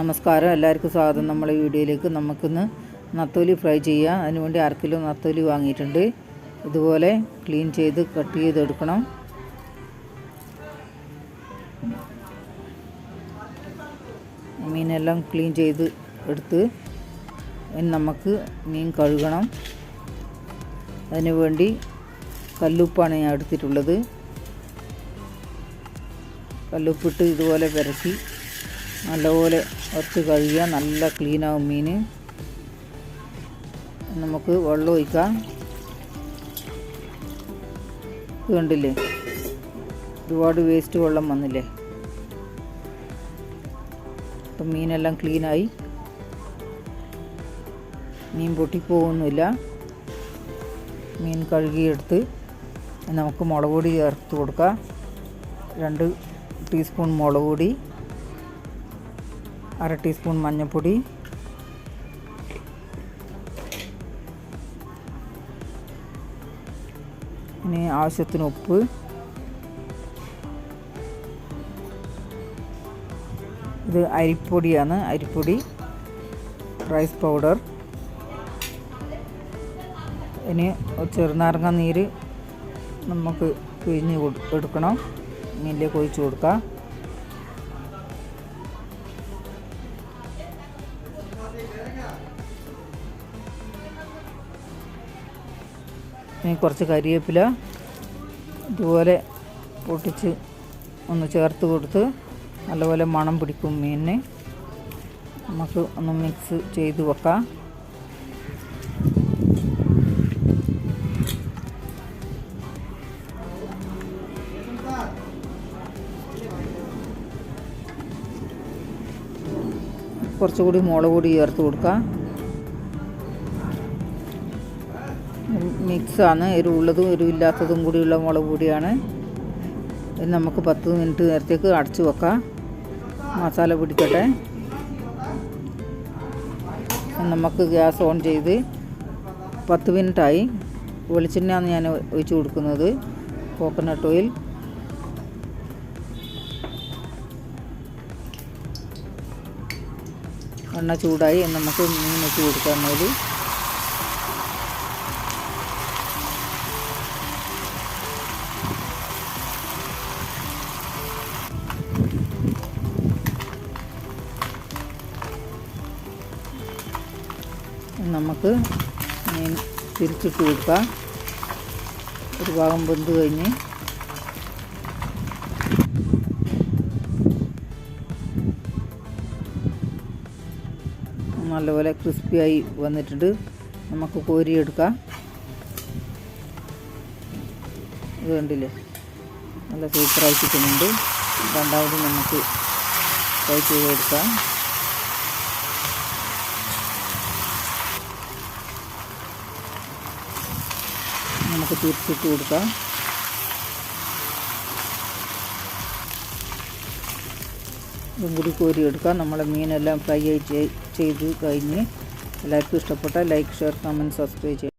നമസ്കാരം. എല്ലാവർക്കും സ്വാഗതം. നമ്മളെ വീഡിയോയിലേക്ക് നമുക്കിന്ന് നത്തോലി ഫ്രൈ ചെയ്യാം. അതിനുവേണ്ടി അര കിലോ നത്തോലി വാങ്ങിയിട്ടുണ്ട്. ഇതുപോലെ ക്ലീൻ ചെയ്ത് കട്ട് ചെയ്തെടുക്കണം. മീനെല്ലാം ക്ലീൻ ചെയ്ത് എടുത്ത് നമുക്ക് മീൻ കഴുകണം. അതിനുവേണ്ടി കല്ലുപ്പാണ് ഞാൻ എടുത്തിട്ടുള്ളത്. കല്ലുപ്പിട്ട് ഇതുപോലെ പുരട്ടി നല്ലപോലെ വറുത്ത് കഴുകിയാൽ നല്ല ക്ലീനാവും മീൻ നമുക്ക് വെള്ളം ഒഴിക്കാം. കണ്ടില്ലേ? ഒരുപാട് വേസ്റ്റ് വെള്ളം വന്നില്ലേ? അപ്പം മീനെല്ലാം ക്ലീനായി. മീൻ പൊട്ടിപ്പോകുന്നില്ല മീൻ കഴുകിയെടുത്ത് നമുക്ക് മുളക് പൊടി ചേർത്ത് കൊടുക്കാം. രണ്ട് ടീസ്പൂൺ മുളക് പൊടി. അര ടീസ്പൂൺ മഞ്ഞൾപ്പൊടി. ഇനി ആവശ്യത്തിന് ഉപ്പ്. ഇത് അരിപ്പൊടിയാണ് അരിപ്പൊടി റൈസ് പൗഡർ. ഇനി ചെറുനാരങ്ങ നീര് നമുക്ക് പിഴിഞ്ഞ് എടുക്കണം. മീനിലേക്ക് ഒഴിച്ച് കൊടുക്കാം. ഇനി കുറച്ച് കരിവേപ്പില ഇതുപോലെ പൊട്ടിച്ച് ഒന്ന് ചേർത്ത് കൊടുത്ത് നല്ലപോലെ മണം പിടിക്കും മീനിന്. നമുക്ക് ഒന്ന് മിക്സ് ചെയ്ത് വെക്കാം. കുറച്ചുകൂടി മുളക് പൊടി ചേർത്ത് കൊടുക്കാം. മിക്സാണ്. എരിവുള്ളതും എരിവില്ലാത്തതും കൂടിയുള്ള മുളക് പൊടിയാണ്. ഇത് നമുക്ക് പത്ത് മിനിറ്റ് നേരത്തേക്ക് അടച്ചു വെക്കാം. മസാല പിടിക്കട്ടെ. നമുക്ക് ഗ്യാസ് ഓൺ ചെയ്ത് പത്ത് മിനിറ്റായി. വെളിച്ചെണ്ണയാണ് ഞാൻ ഒഴിച്ച് കൊടുക്കുന്നത്. കോക്കനട്ട് ഓയിൽ എണ്ണ ചൂടായി നമുക്ക് മീൻ വെച്ച് കൊടുക്കാൻ മേൽ നമുക്ക് മീൻ തിരിച്ചിട്ട് കൊടുക്കാം. ഒരു ഭാഗം വെന്ത് കഴിഞ്ഞ്. നല്ലപോലെ ക്രിസ്പിയായി വന്നിട്ടുണ്ട്. നമുക്ക് കോരിയെടുക്കാം. ഇത് കണ്ടില്ലേ? നല്ല സൂപ്പറായി കിട്ടുന്നുണ്ട്. രണ്ടാമത് നമുക്ക് ഫ്രൈ ചെയ്തെടുക്കാം. നമുക്ക് തിരിച്ചിട്ട് കൊടുക്കാം. ഇതും കൂടി കോരിയെടുക്കാം. നമ്മളെ മീനെല്ലാം ഫ്രൈ ചെയ്ത് കഴിഞ്ഞ്. എല്ലാവർക്കും ഇഷ്ടപ്പെട്ട ലൈക്ക് ഷെയർ കമന്റ് സബ്സ്ക്രൈബ് ചെയ്യുക